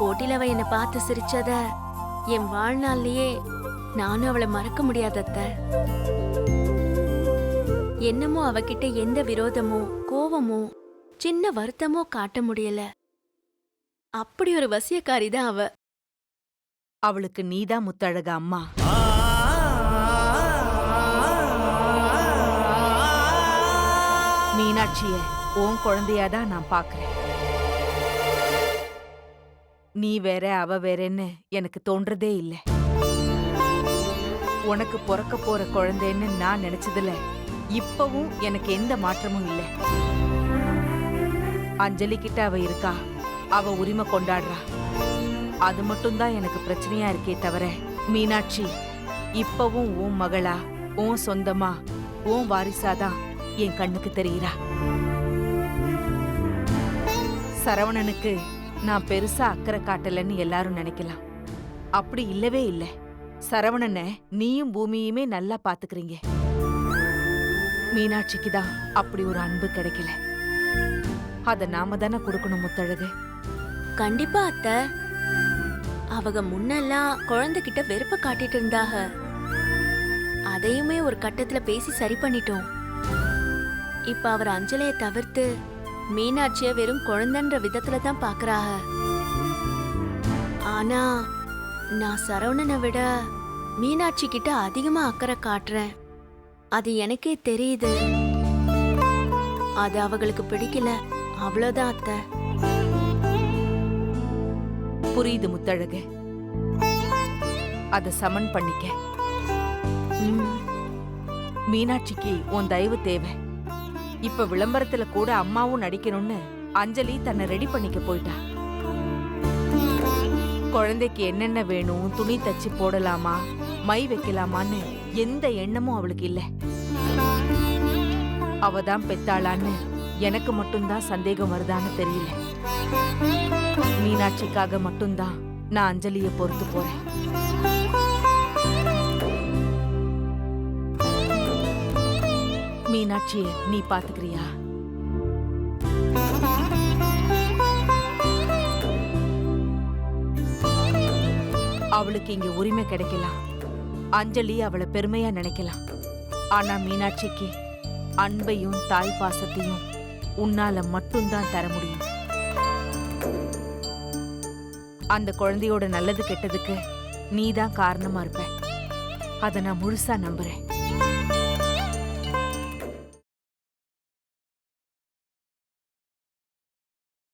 போட்டியில அவ என்னை பார்த்து சிரிச்சத என் வாழ்நாள்லயே நானும் அவளை மறக்க முடியாதத்த என்னமோ அவகிட்ட எந்த விரோதமோ கோவமோ சின்ன வருத்தமோ காட்ட முடியல. அப்படி ஒரு வசியக்காரி தான் அவ. அவளுக்கு நீதான் முத்தழக அம்மா. மீனாட்சிய உன் குழந்தையாதான் நான் பாக்குறேன் நீ வேற அவ வேறன்னு எனக்கு தோன்றதே இல்ல. உனக்கு பிறக்க போற குழந்தைன்னு நான் நினைச்சதுல இப்பவும் எனக்கு எந்த மாற்றமும் இல்ல. அஞ்சலி கிட்ட அவ இருக்கா அவ உரிமை கொண்டாடுறா. அது மட்டும்தான் எனக்கு பிரச்சனையா இருக்கே தவிர மீனாட்சி இப்பவும் உன் மகளா உன் சொந்தமா உன் வாரிசாதான் என் கண்ணுக்கு தெரியுறா. சரவணனுக்கு நான் பெருசா அக்கறை காட்டலன்னு எல்லாரும் நினைக்கலாம். அப்படி இல்லவே இல்லை. சரவணனை நீயும் பூமியுமே நல்லா பாத்துக்கிறீங்க. மீனாட்சிக்கு தான் அப்படி ஒரு அன்பு கிடைக்கல. அத நாம தானே கொடுக்கணும் முத்தழகு. கண்டிப்பா அத்த. அவங்க முன்னெல்லாம் குழந்தைகிட்ட வெறுப்ப காட்டிட்டு இருந்தாக அதையுமே ஒரு கட்டத்துல பேசி சரி பண்ணிட்டோம். இப்ப அவர் அஞ்சலைய தவிர்த்து மீனாட்சிய வெறும் குழந்தைன்ற விதத்துல தான் பாக்குறாக. ஆனா நான் சரவணனை விட மீனாட்சி கிட்ட அதிகமா அக்கறை காட்டுறேன். அது எனக்கே தெரியுது. அது அவங்களுக்கு பிடிக்கல. அவ்வளவுதான் அத்தை. புரியுது முத்தழகு. அத சமன் பண்ணிக்க. மீனாட்சிக்கு உன் தயவு தேவை. இப்ப விளம்பரத்துல கூட அம்மாவும் நடிக்கணும்னு அஞ்சலி தன்னை ரெடி பண்ணிக்க போயிட்டா. குழந்தைக்கு என்னென்ன வேணும் துணி தச்சு போடலாமா மை வைக்கலாமான்னு எந்த எண்ணமும் அவளுக்கு இல்ல. அவ தான் பெத்தாளான்னு எனக்கு மட்டும்தான் சந்தேகம் வருதான்னு தெரியல. மீனாட்சிக்காக மட்டும்தான் நான் அஞ்சலியை பொறுத்து போறேன். மீனாட்சிய நீ பாத்துக்கிறியா? அவளுக்கு இங்க உரிமை கிடைக்கலாம். அஞ்சலி அவளை பெருமையா நினைக்கலாம். ஆனா மீனாட்சிக்கு அன்பையும் தாய் பாசத்தையும் உன்னால மட்டும்தான் தர முடியும். அந்த குழந்தையோட நல்லது கெட்டதுக்கு நீதான் காரணமா இருப்ப. அத நான் முழுசா நம்புறேன்.